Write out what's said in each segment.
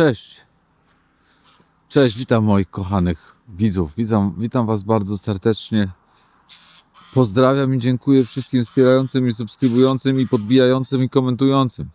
Cześć. Cześć, witam moich kochanych widzów. Witam, witam Was bardzo serdecznie. Pozdrawiam i dziękuję wszystkim wspierającym i subskrybującym i podbijającym i komentującym.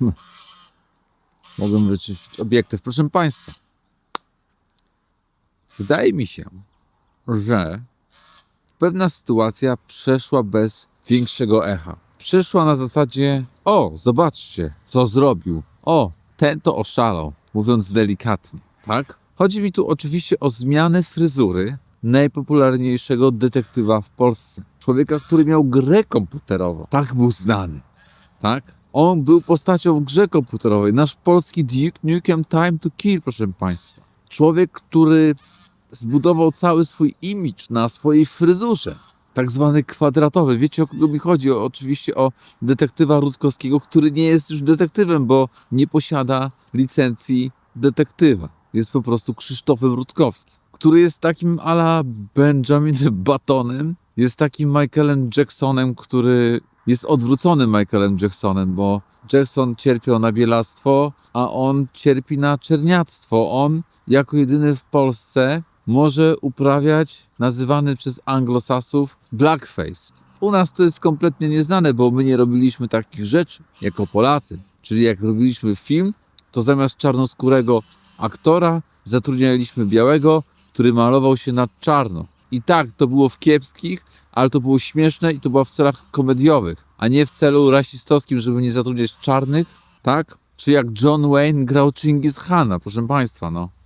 Mogłem wyczyścić obiektyw. Proszę Państwa, wydaje mi się, że pewna sytuacja przeszła bez większego echa. Przeszła na zasadzie: O, zobaczcie, co zrobił. O, ten to oszalał, mówiąc delikatnie, tak? Chodzi mi tu oczywiście o zmianę fryzury najpopularniejszego detektywa w Polsce. Człowieka, który miał grę komputerową. Tak był znany, tak? On był postacią w grze komputerowej. Nasz polski Duke Nukem Time to Kill, proszę Państwa. Człowiek, który zbudował cały swój imidż na swojej fryzurze. Tak zwany kwadratowy. Wiecie o kogo mi chodzi? O, oczywiście o detektywa Rutkowskiego, który nie jest już detektywem, bo nie posiada licencji detektywa. Jest po prostu Krzysztofem Rutkowskim, który jest takim ala Benjamin Batonem. Jest takim Michaelem Jacksonem, który jest odwróconym Michaelem Jacksonem, bo Jackson cierpiał na bielactwo, a on cierpi na czerniactwo. On jako jedyny w Polsce może uprawiać nazywany przez anglosasów blackface. U nas to jest kompletnie nieznane, bo my nie robiliśmy takich rzeczy jako Polacy. Czyli jak robiliśmy film, to zamiast czarnoskórego aktora zatrudnialiśmy białego, który malował się na czarno. I tak, to było w kiepskich, ale to było śmieszne i to było w celach komediowych, a nie w celu rasistowskim, żeby nie zatrudniać czarnych, tak? Czy jak John Wayne grał Chingis Hana, proszę Państwa, no.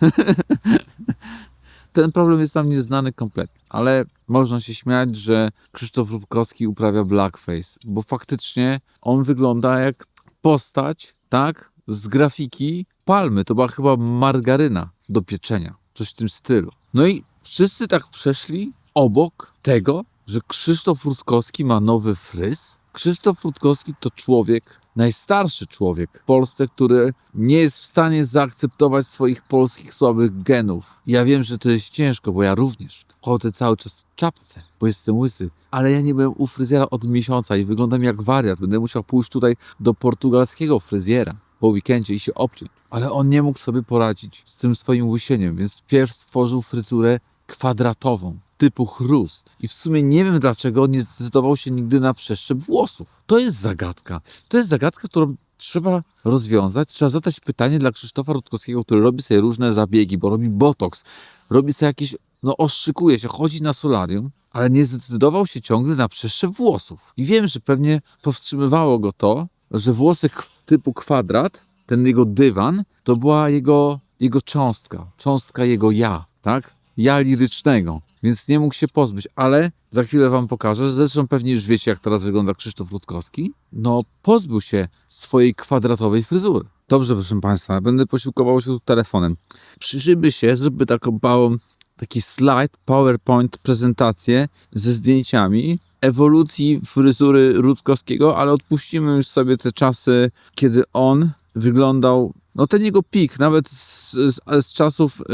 Ten problem jest nam nieznany kompletnie, ale można się śmiać, że Krzysztof Rutkowski uprawia blackface, bo faktycznie on wygląda jak postać, tak, z grafiki palmy. To była chyba margaryna do pieczenia, coś w tym stylu. No i wszyscy tak przeszli obok tego, że Krzysztof Rutkowski ma nowy fryz. Krzysztof Rutkowski to człowiek, najstarszy człowiek w Polsce, który nie jest w stanie zaakceptować swoich polskich słabych genów. Ja wiem, że to jest ciężko, bo ja również chodzę cały czas w czapce, bo jestem łysy. Ale ja nie byłem u fryzjera od miesiąca i wyglądam jak wariat. Będę musiał pójść tutaj do portugalskiego fryzjera po weekendzie i się obciąć. Ale on nie mógł sobie poradzić z tym swoim łysieniem, więc pierw stworzył fryzurę kwadratową, typu chrust. I w sumie nie wiem dlaczego nie zdecydował się nigdy na przeszczep włosów. To jest zagadka. To jest zagadka, którą trzeba rozwiązać. Trzeba zadać pytanie dla Krzysztofa Rutkowskiego, który robi sobie różne zabiegi, bo robi botoks, robi sobie jakieś, no oszczykuje się, chodzi na solarium, ale nie zdecydował się ciągle na przeszczep włosów. I wiem, że pewnie powstrzymywało go to, że włosy typu kwadrat, ten jego dywan, to była jego, jego cząstka, cząstka jego ja, tak? Ja lirycznego, więc nie mógł się pozbyć, ale za chwilę wam pokażę, zresztą pewnie już wiecie, jak teraz wygląda Krzysztof Rutkowski. No, pozbył się swojej kwadratowej fryzury. Dobrze, proszę Państwa, będę posiłkował się tu telefonem. Przyjrzyjmy się, zróbmy taką małą, taki slajd, PowerPoint, prezentację ze zdjęciami ewolucji fryzury Rutkowskiego, ale odpuścimy już sobie te czasy, kiedy on wyglądał, no ten jego pik, nawet z, z, z czasów y,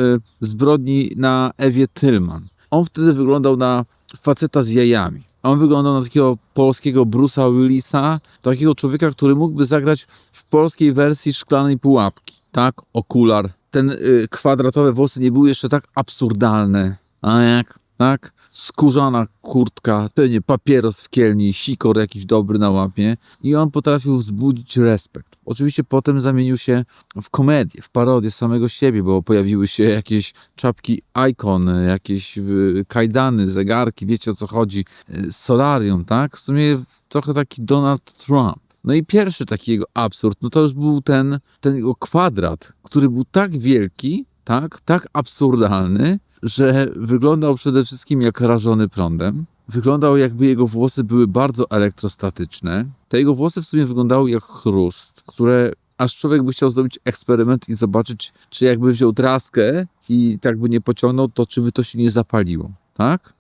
zbrodni na Ewie Tylman. On wtedy wyglądał na faceta z jajami. On wyglądał na takiego polskiego Bruce'a Willisa, takiego człowieka, który mógłby zagrać w polskiej wersji szklanej pułapki. Tak, okular. Ten y, kwadratowe włosy nie były jeszcze tak absurdalne. A jak, tak? Skórzana kurtka, pewnie papieros w kielni, sikor jakiś dobry na łapie i on potrafił wzbudzić respekt. Oczywiście potem zamienił się w komedię, w parodię samego siebie, bo pojawiły się jakieś czapki Icon, jakieś y, kajdany, zegarki, wiecie o co chodzi, y, solarium, tak? W sumie trochę taki Donald Trump. No i pierwszy taki jego absurd, no to już był ten, ten jego kwadrat, który był tak wielki, tak, tak absurdalny, że wyglądał przede wszystkim jak rażony prądem. Wyglądał jakby jego włosy były bardzo elektrostatyczne. Te jego włosy w sumie wyglądały jak chrust, które aż człowiek by chciał zrobić eksperyment i zobaczyć, czy jakby wziął traskę i tak by nie pociągnął, to czy by to się nie zapaliło, tak?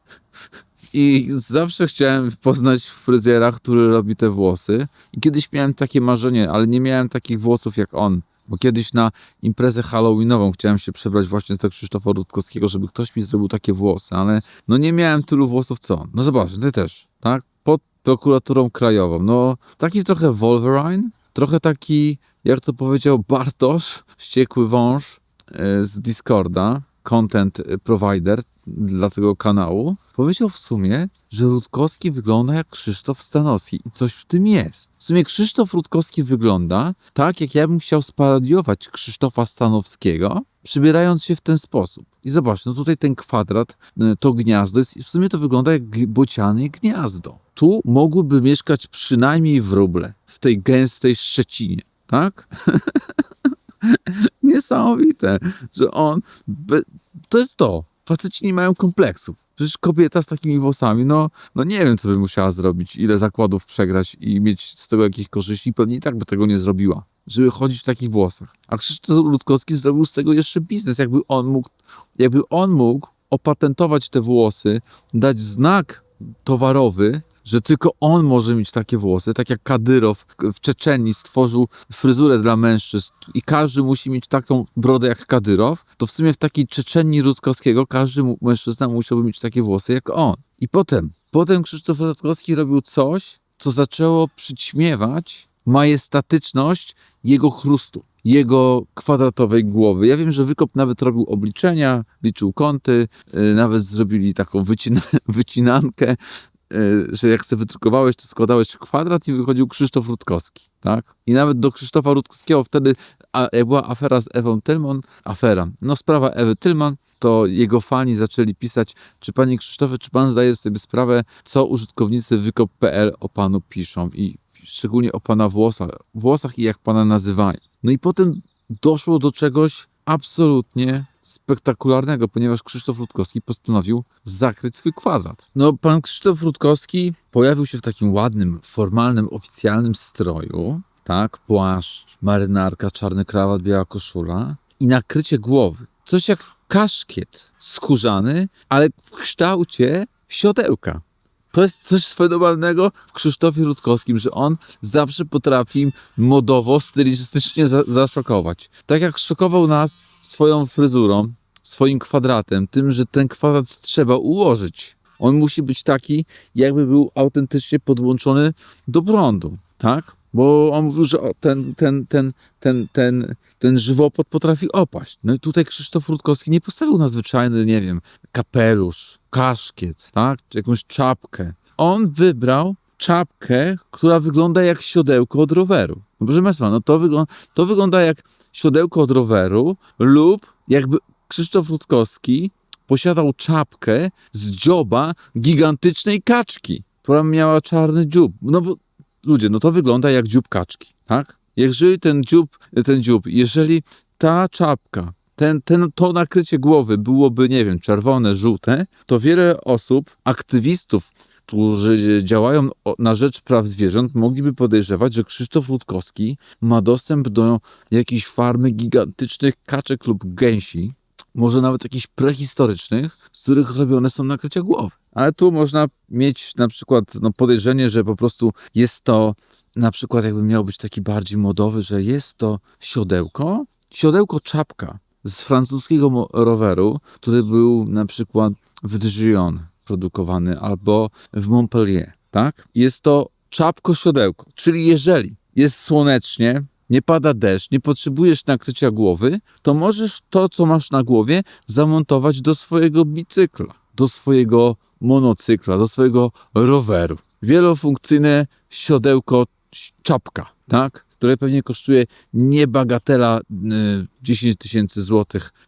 I zawsze chciałem poznać fryzjera, który robi te włosy. I kiedyś miałem takie marzenie, ale nie miałem takich włosów jak on. Bo kiedyś na imprezę halloweenową chciałem się przebrać właśnie z tego Krzysztofa Rutkowskiego, żeby ktoś mi zrobił takie włosy, ale no nie miałem tylu włosów co on. No zobacz, ty też, tak? Pod prokuraturą krajową. No taki trochę Wolverine, Trochę taki, jak to powiedział Bartosz, wściekły wąż e, z Discorda, content provider dla tego kanału, powiedział w sumie, że Rutkowski wygląda jak Krzysztof Stanowski i coś w tym jest. W sumie Krzysztof Rutkowski wygląda tak, jak ja bym chciał sparodiować Krzysztofa Stanowskiego, przybierając się w ten sposób. I zobacz, no tutaj ten kwadrat, y, to gniazdo, jest, w sumie to wygląda jak bocianie gniazdo. Tu mogłyby mieszkać przynajmniej wróble, w tej gęstej Szczecinie, tak? Niesamowite, że on, to jest to, faceci nie mają kompleksów. Przecież kobieta z takimi włosami, no, no nie wiem, co by musiała zrobić, ile zakładów przegrać i mieć z tego jakieś korzyści. Pewnie i tak by tego nie zrobiła, żeby chodzić w takich włosach. A Krzysztof Rutkowski zrobił z tego jeszcze biznes. Jakby on mógł, jakby on mógł opatentować te włosy, dać znak towarowy, że tylko on może mieć takie włosy, tak jak Kadyrow w Czeczenii stworzył fryzurę dla mężczyzn i każdy musi mieć taką brodę jak Kadyrow, to w sumie w takiej Czeczenii Rutkowskiego każdy mężczyzna musiałby mieć takie włosy jak on. I potem, potem Krzysztof Rutkowski robił coś, co zaczęło przyćmiewać majestatyczność jego chrustu, jego kwadratowej głowy. Ja wiem, że Wykop nawet robił obliczenia, liczył kąty, yy, nawet zrobili taką wycina wycinankę, że jak se wydrukowałeś, to składałeś kwadrat i wychodził Krzysztof Rutkowski, tak? I nawet do Krzysztofa Rutkowskiego wtedy, jak była afera z Ewą Tylman, afera, no sprawa Ewy Tylman, to jego fani zaczęli pisać, czy panie Krzysztofie, czy pan zdaje sobie sprawę, co użytkownicy wykop.pl o panu piszą i szczególnie o pana włosach, włosach i jak pana nazywają. No i potem doszło do czegoś absolutnie spektakularnego, ponieważ Krzysztof Rutkowski postanowił zakryć swój kwadrat. No, pan Krzysztof Rutkowski pojawił się w takim ładnym, formalnym, oficjalnym stroju, tak, płaszcz, marynarka, czarny krawat, biała koszula i nakrycie głowy. Coś jak kaszkiet skórzany, ale w kształcie siodełka. To jest coś fenomenalnego w Krzysztofie Rutkowskim, że on zawsze potrafi modowo, stylistycznie za zaszokować. Tak jak szokował nas swoją fryzurą, swoim kwadratem, tym, że ten kwadrat trzeba ułożyć. On musi być taki, jakby był autentycznie podłączony do prądu, tak? Bo on mówił, że ten, ten, ten, ten, ten, ten żywopłot potrafi opaść. No i tutaj Krzysztof Rutkowski nie postawił na zwyczajny, nie wiem, kapelusz, kaszkiet, tak? Czy jakąś czapkę. On wybrał czapkę, która wygląda jak siodełko od roweru. No proszę Państwa, no to, wygląda, to wygląda jak siodełko od roweru lub jakby Krzysztof Rutkowski posiadał czapkę z dzioba gigantycznej kaczki, która miała czarny dziób. No bo ludzie, no to wygląda jak dziób kaczki, tak? Jeżeli ten dziób, ten dziób, jeżeli ta czapka, ten, ten, to nakrycie głowy byłoby, nie wiem, czerwone, żółte, to wiele osób, aktywistów, którzy działają na rzecz praw zwierząt, mogliby podejrzewać, że Krzysztof Rutkowski ma dostęp do jakiejś farmy gigantycznych kaczek lub gęsi, może nawet jakichś prehistorycznych, z których robione są nakrycia głowy. Ale tu można mieć na przykład no, podejrzenie, że po prostu jest to na przykład jakby miał być taki bardziej modowy, że jest to siodełko, siodełko czapka z francuskiego roweru, który był na przykład w Dijon produkowany albo w Montpellier, tak? Jest to czapko siodełko, czyli jeżeli jest słonecznie, nie pada deszcz, nie potrzebujesz nakrycia głowy, to możesz to, co masz na głowie, zamontować do swojego bicykla, do swojego monocykla, do swojego roweru. Wielofunkcyjne siodełko czapka, tak? Które pewnie kosztuje niebagatela y, 10 tysięcy złotych, y,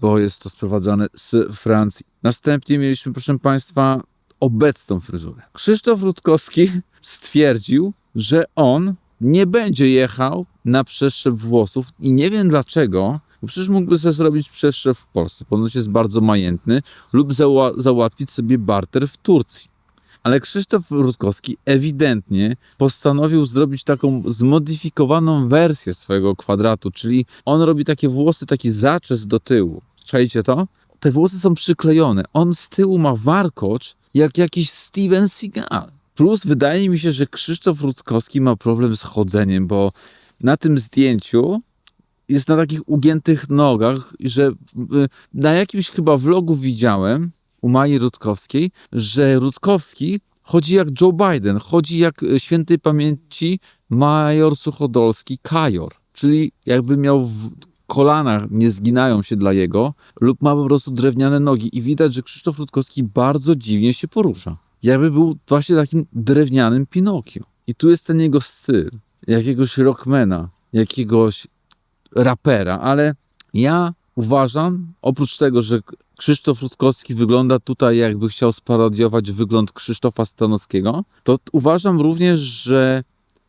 bo jest to sprowadzane z Francji. Następnie mieliśmy, proszę Państwa, obecną fryzurę. Krzysztof Rutkowski stwierdził, że on nie będzie jechał na przeszczep włosów i nie wiem dlaczego, bo przecież mógłby sobie zrobić przeszczep w Polsce, ponoć jest bardzo majętny, lub zała załatwić sobie barter w Turcji. Ale Krzysztof Rutkowski ewidentnie postanowił zrobić taką zmodyfikowaną wersję swojego kwadratu, czyli on robi takie włosy, taki zaczes do tyłu. Czajcie to? Te włosy są przyklejone. On z tyłu ma warkocz jak jakiś Steven Seagal. Plus wydaje mi się, że Krzysztof Rutkowski ma problem z chodzeniem, bo na tym zdjęciu jest na takich ugiętych nogach, że y, na jakimś chyba vlogu widziałem u Mai Rutkowskiej, że Rutkowski chodzi jak Joe Biden, chodzi jak e, świętej pamięci major Suchodolski Kajor, czyli jakby miał w kolanach, nie zginają się dla jego, lub ma po prostu drewniane nogi i widać, że Krzysztof Rutkowski bardzo dziwnie się porusza. Jakby był właśnie takim drewnianym Pinokio. I tu jest ten jego styl, jakiegoś rockmana, jakiegoś rapera, ale ja uważam, oprócz tego, że Krzysztof Rutkowski wygląda tutaj jakby chciał sparodiować wygląd Krzysztofa Stanowskiego, to uważam również, że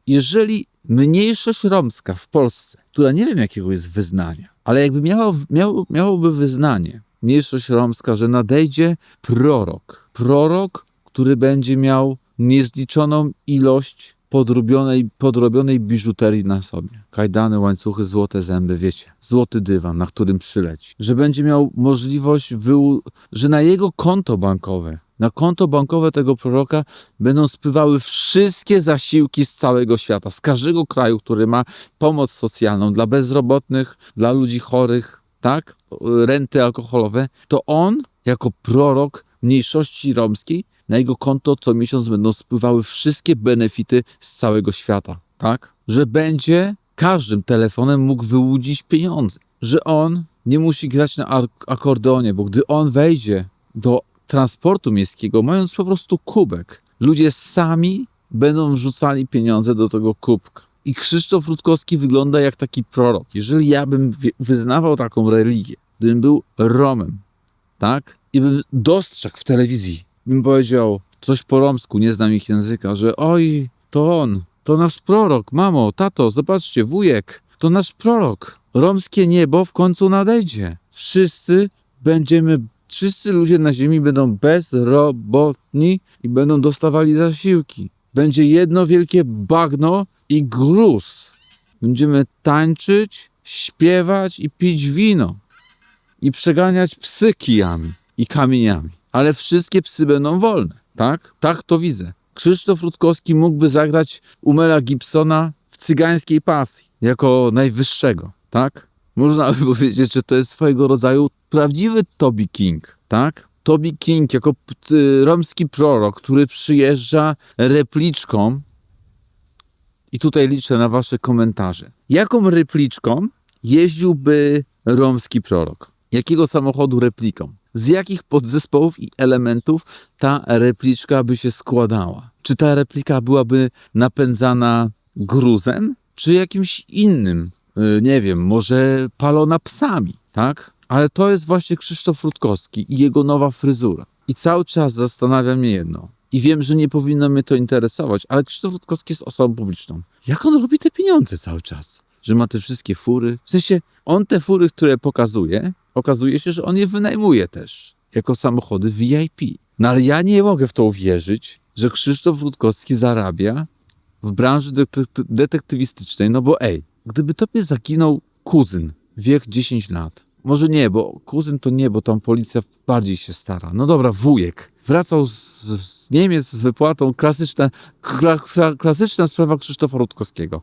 jeżeli mniejszość romska w Polsce, która nie wiem jakiego jest wyznania, ale jakby miała, miało, miałoby wyznanie, mniejszość romska, że nadejdzie prorok, prorok, który będzie miał niezliczoną ilość podrobionej, podrobionej biżuterii na sobie. Kajdany, łańcuchy, złote zęby, wiecie. Złoty dywan, na którym przyleci. Że będzie miał możliwość, wył- że na jego konto bankowe, na konto bankowe tego proroka będą spływały wszystkie zasiłki z całego świata, z każdego kraju, który ma pomoc socjalną dla bezrobotnych, dla ludzi chorych, tak? Renty alkoholowe. To on, jako prorok mniejszości romskiej, na jego konto co miesiąc będą spływały wszystkie benefity z całego świata, tak? Że będzie każdym telefonem mógł wyłudzić pieniądze, że on nie musi grać na akordeonie, bo gdy on wejdzie do transportu miejskiego, mając po prostu kubek, ludzie sami będą wrzucali pieniądze do tego kubka. I Krzysztof Rutkowski wygląda jak taki prorok. Jeżeli ja bym wyznawał taką religię, gdybym był Romem, tak? I bym dostrzegł w telewizji, bym powiedział coś po romsku, nie znam ich języka, że oj, to on, to nasz prorok, mamo, tato, zobaczcie, wujek, to nasz prorok. Romskie niebo w końcu nadejdzie. Wszyscy będziemy, wszyscy ludzie na ziemi będą bezrobotni i będą dostawali zasiłki. Będzie jedno wielkie bagno i gruz. Będziemy tańczyć, śpiewać i pić wino i przeganiać psy kijami i kamieniami. Ale wszystkie psy będą wolne, tak? Tak to widzę. Krzysztof Rutkowski mógłby zagrać u Mela Gibsona w cygańskiej pasji jako najwyższego, tak? Można by powiedzieć, że to jest swojego rodzaju prawdziwy Toby King, tak? Toby King jako romski prorok, który przyjeżdża repliczką i tutaj liczę na wasze komentarze. Jaką repliczką jeździłby romski prorok? Jakiego samochodu repliką? Z jakich podzespołów i elementów ta repliczka by się składała? Czy ta replika byłaby napędzana gruzem, czy jakimś innym? Yy, Nie wiem, może palona psami, tak? Ale to jest właśnie Krzysztof Rutkowski i jego nowa fryzura. I cały czas zastanawia mnie jedno. I wiem, że nie powinno mnie to interesować, ale Krzysztof Rutkowski jest osobą publiczną. Jak on robi te pieniądze cały czas? Że ma te wszystkie fury? W sensie, on te fury, które pokazuje, okazuje się, że on je wynajmuje też jako samochody VIP. No ale ja nie mogę w to uwierzyć, że Krzysztof Rutkowski zarabia w branży detek- detektywistycznej, no bo ej, gdyby tobie zaginął kuzyn, wiek 10 lat, może nie, bo kuzyn to nie, bo tam policja bardziej się stara. No dobra, wujek. Wracał z, z Niemiec z wypłatą, klasyczna, kla, kla- klasyczna sprawa Krzysztofa Rutkowskiego.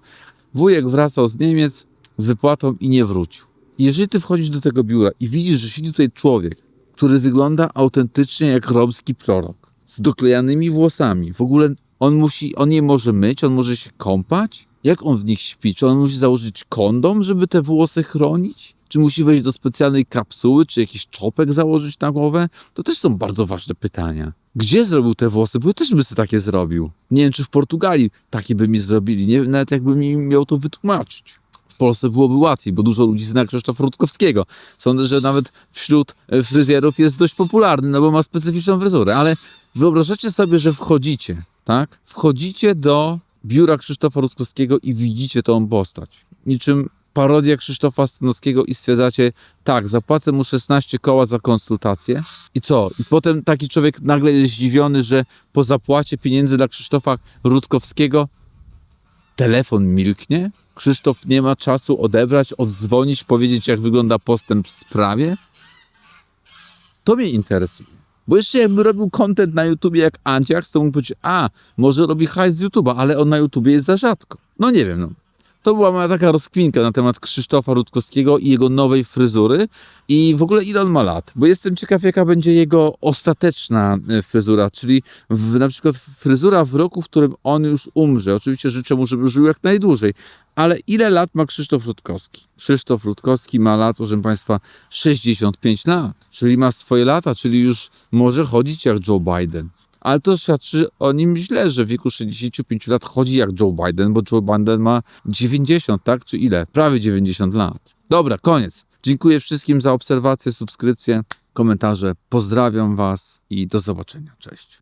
Wujek wracał z Niemiec z wypłatą i nie wrócił. Jeżeli ty wchodzisz do tego biura i widzisz, że siedzi tutaj człowiek, który wygląda autentycznie jak romski prorok, z doklejanymi włosami, w ogóle on musi, on je może myć, on może się kąpać? Jak on w nich śpi? Czy on musi założyć kondom, żeby te włosy chronić? Czy musi wejść do specjalnej kapsuły, czy jakiś czopek założyć na głowę? To też są bardzo ważne pytania. Gdzie zrobił te włosy? Bo ja też bym sobie takie zrobił. Nie wiem, czy w Portugalii takie by mi zrobili. Nie nawet jakbym mi miał to wytłumaczyć. Polsce byłoby łatwiej, bo dużo ludzi zna Krzysztofa Rutkowskiego. Sądzę, że nawet wśród e, fryzjerów jest dość popularny, no bo ma specyficzną fryzurę. Ale wyobrażacie sobie, że wchodzicie, tak? Wchodzicie do biura Krzysztofa Rutkowskiego i widzicie tą postać. Niczym parodia Krzysztofa Stanowskiego i stwierdzacie, tak, zapłacę mu 16 koła za konsultację. I co? I potem taki człowiek nagle jest zdziwiony, że po zapłacie pieniędzy dla Krzysztofa Rutkowskiego telefon milknie, Krzysztof nie ma czasu odebrać, oddzwonić, powiedzieć, jak wygląda postęp w sprawie. To mnie interesuje. Bo jeszcze jakby robił content na YouTubie jak Antiax, to mógł powiedzieć, a, może robi hajs z YouTube'a, ale on na YouTubie jest za rzadko. No nie wiem, no. To była moja taka rozkminka na temat Krzysztofa Rutkowskiego i jego nowej fryzury i w ogóle ile on ma lat, bo jestem ciekaw jaka będzie jego ostateczna e, fryzura, czyli w, na przykład fryzura w roku, w którym on już umrze. Oczywiście życzę mu, żeby żył jak najdłużej, ale ile lat ma Krzysztof Rutkowski? Krzysztof Rutkowski ma lat, proszę Państwa, 65 lat, czyli ma swoje lata, czyli już może chodzić jak Joe Biden. Ale to świadczy o nim źle, że w wieku 65 lat chodzi jak Joe Biden, bo Joe Biden ma 90, tak? Czy ile? Prawie 90 lat. Dobra, koniec. Dziękuję wszystkim za obserwację, subskrypcję, komentarze. Pozdrawiam Was i do zobaczenia. Cześć.